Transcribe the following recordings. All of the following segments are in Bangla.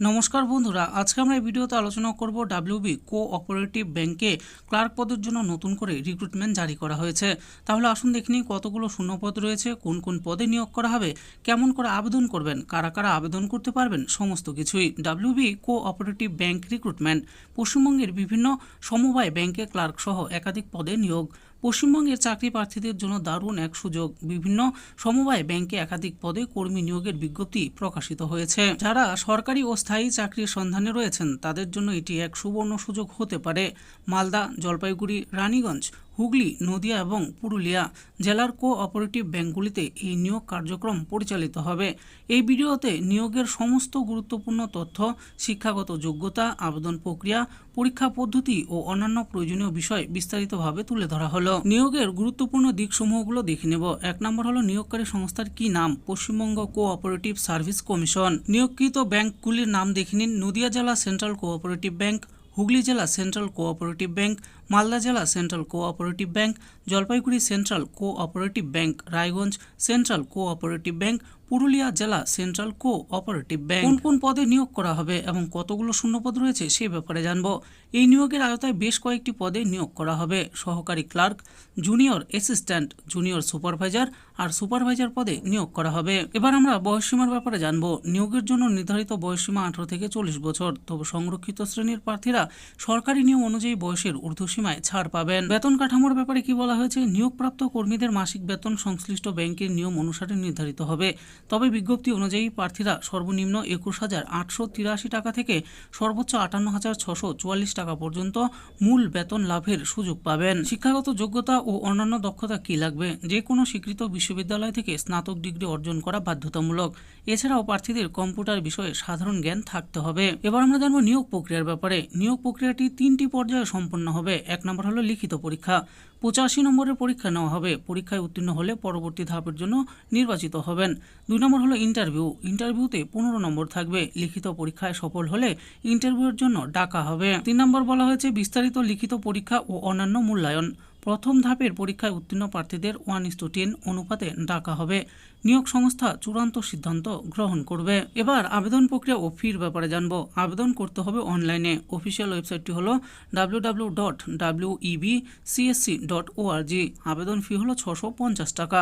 নমস্কার বন্ধুরা, আজকে আমরা এই ভিডিওতে আলোচনা করব ডাব্লিউবি কো অপারেটিভ ব্যাংকে ক্লার্ক পদের জন্য নতুন করে রিক্রুটমেন্ট জারি করা হয়েছে। তাহলে আসুন দেখে নিই কতগুলো শূন্যপদ রয়েছে, কোন কোন পদে নিয়োগ করা হবে, কেমন করে আবেদন করবেন, কারা কারা আবেদন করতে পারবেন, সমস্ত কিছুই WB cooperative bank recruitment পশ্চিমবঙ্গের বিভিন্ন সমবায় ব্যাংকে ক্লার্ক সহ একাধিক পদে নিয়োগ। পশ্চিমবঙ্গের চাকরি প্রার্থীদের জন্য দারুণ এক সুযোগ। বিভিন্ন সমবায় ব্যাংকে একাধিক পদে কর্মী নিয়োগের বিজ্ঞপ্তি প্রকাশিত হয়েছে। যারা সরকারি ও স্থায়ী চাকরির সন্ধানে রয়েছেন। তাদের জন্য এটি এক সুবর্ণ সুযোগ হতে পারে। মালদা, জলপাইগুড়ি, রানীগঞ্জ হুগলি, নদিয়া এবং পুরুলিয়া জেলার কো অপারেটিভ ব্যাংকগুলিতে এই নিয়োগ কার্যক্রম পরিচালিত হবে। এই ভিডিওতে নিয়োগের সমস্ত গুরুত্বপূর্ণ তথ্য, শিক্ষাগত যোগ্যতা, আবেদন প্রক্রিয়া, পরীক্ষা পদ্ধতি ও অন্যান্য প্রয়োজনীয় বিষয় বিস্তারিতভাবে তুলে ধরা হলো। নিয়োগের গুরুত্বপূর্ণ দিকসমূহগুলো দেখে নেব। এক নম্বর হলো নিয়োগকারী সংস্থার কি নাম? Paschimbanga cooperative service commission নিয়োগকৃত ব্যাংকগুলির নাম দেখে নিন। নদিয়া জেলা সেন্ট্রাল কোঅপারেটিভ ব্যাংক হুগলি জেলা সেন্ট্রাল কোঅপারেটিভ ব্যাংক, মালদা জেলা central cooperative bank, Jalpaiguri central cooperative bank, Raiganj central cooperative bank Purulia জেলা সেন্ট্রাল কো অপারেটিভ ব্যাংক। কোন কোন পদে নিয়োগ করা হবে এবং কতগুলো শূন্যপদ রয়েছে সে ব্যাপারে জানব। এই নিয়োগের আয়তায় বেশ কয়েকটি পদে নিয়োগ করা হবে। সহকারী clerk, junior assistant, junior supervisor আর সুপারভাইজার পদে নিয়োগ করা হবে। এবার আমরা বয়সসীমার ব্যাপারে জানব। নিয়োগের জন্য নির্ধারিত বয়সসীমা আঠারো থেকে চল্লিশ বছর। তবে সংরক্ষিত শ্রেণির প্রার্থীরা সরকারি নিয়ম অনুযায়ী বয়সের ঊর্ধ্বসীমায় ছাড় পাবেন। বেতন কাঠামোর ব্যাপারে কি বলা হয়েছে? নিয়োগপ্রাপ্ত কর্মীদের মাসিক বেতন সংশ্লিষ্ট ব্যাংকের নিয়ম অনুসারে নির্ধারিত হবে। তবে বিজ্ঞপ্তি অনুযায়ী প্রার্থীরা সর্বনিম্ন একুশ হাজার আটশো তিরাশি টাকা থেকে সর্বোচ্চ আটান্ন হাজার ছশো চুয়াল্লিশ টাকা পর্যন্ত মূল বেতন লাভের সুযোগ পাবেন। শিক্ষাগত যোগ্যতা ও অন্যান্য দক্ষতা কি লাগবে? যে কোনো স্বীকৃত বিশ্ববিদ্যালয় থেকে স্নাতক ডিগ্রি অর্জন করা বাধ্যতামূলক। এছাড়াও প্রার্থীদের কম্পিউটার বিষয়ে সাধারণ জ্ঞান থাকতে হবে। এবার আমরা জানব নিয়োগ প্রক্রিয়ার ব্যাপারে। নিয়োগ প্রক্রিয়াটি তিনটি পর্যায়ে সম্পন্ন হবে। এক নম্বর হলো লিখিত পরীক্ষা। পঁচাশি নম্বরের পরীক্ষা নেওয়া হবে। পরীক্ষায় উত্তীর্ণ হলে পরবর্তী ধাপের জন্য নির্বাচিত হবেন। দুই নম্বর হলো ইন্টারভিউ ইন্টারভিউতে পনেরো নম্বর থাকবে। লিখিত পরীক্ষায় সফল হলে ইন্টারভিউর জন্য ডাকা হবে। তিন নম্বর বলা হয়েছে বিস্তারিত লিখিত পরীক্ষা ও অন্যান্য মূল্যায়ন। প্রথম ধাপের পরীক্ষায় উত্তীর্ণ প্রার্থীদের ওয়ান ইস টু টেন অনুপাতে ডাকা হবে। নিয়োগ সংস্থা চূড়ান্ত সিদ্ধান্ত গ্রহণ করবে। এবার আবেদন প্রক্রিয়া ও ফির ব্যাপারে জানব। আবেদন করতে হবে অনলাইনে। অফিসিয়াল ওয়েবসাইটটি হলো W W dot W EB CSC dot ORG আবেদন ফি হলো ছশো পঞ্চাশ টাকা।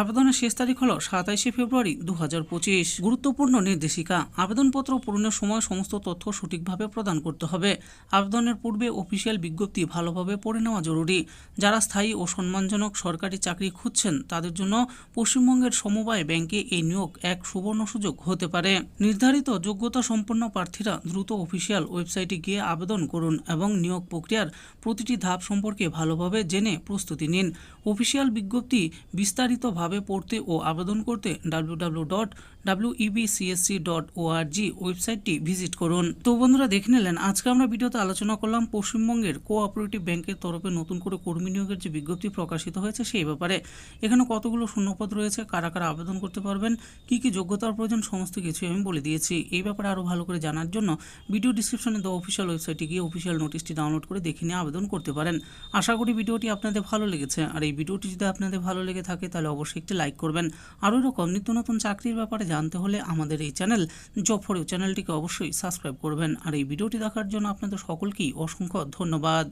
আবেদনের শেষ তারিখ হলো সাতাইশে ফেব্রুয়ারি দু হাজার পঁচিশ। গুরুত্বপূর্ণ নির্দেশিকা। আবেদনপত্র পূরণের সময় সমস্ত তথ্য সঠিকভাবে প্রদান করতে হবে। আবেদনের পূর্বে অফিসিয়াল বিজ্ঞপ্তি ভালোভাবে পড়ে নেওয়া জরুরি। যারা স্থায়ী ও সম্মানজনক সরকারি চাকরি খুঁজছেন, তাদের জন্য পশ্চিমবঙ্গের সমবায় ব্যাংকে এই নিয়োগ এক সুবর্ণ সুযোগ হতে পারে। নির্ধারিত যোগ্যতা সম্পন্ন প্রার্থীরা দ্রুত অফিসিয়াল ওয়েবসাইটে গিয়ে আবেদন করুন এবং নিয়োগ প্রক্রিয়ার প্রতিটি ধাপ সম্পর্কে ভালোভাবে জেনে প্রস্তুতি নিন। অফিসিয়াল বিজ্ঞপ্তি বিস্তারিতভাবে পড়তে ও আবেদন করতে W W dot W EBCSC dot ORG ওয়েবসাইটটি ভিজিট করুন। তো বন্ধুরা, দেখে নিলেন, আজকে আমরা ভিডিওতে আলোচনা করলাম পশ্চিমবঙ্গের কোঅপারেটিভ ব্যাংকের তরফে নতুন করে কর্মী নিয়োগের যে বিজ্ঞপ্তি প্রকাশিত হয়েছে সেই ব্যাপারে এখানে কতগুলো শূন্যপদ রয়েছে, কারা কারা আবেদন করতে পারবেন, কি কি যোগ্যতার প্রয়োজন, সমস্ত কিছু আমি বলে দিয়েছি। এই ব্যাপারে আরও ভালো করে জানার জন্য ভিডিও ডিসক্রিপশনে দেওয়া অফিসিয়াল ওয়েবসাইটে গিয়ে অফিসিয়াল নোটিশটি ডাউনলোড করে দেখে নিয়ে আবেদন করতে পারেন। আশা করি ভিডিওটি আপনাদের ভালো লেগেছে। আর এই ভিডিওটি যদি আপনাদের ভালো লেগে থাকে, তাহলে অবশ্যই একটি লাইক করবেন। আরও এরকম নিত্য নতুন চাকরির ব্যাপারে জানতে হলে আমাদের এই চ্যানেল জব ফর চ্যানেলটিকে অবশ্যই সাবস্ক্রাইব করবেন। আর এই ভিডিওটি দেখার জন্য আপনাদের সকলকেই অসংখ্য ধন্যবাদ।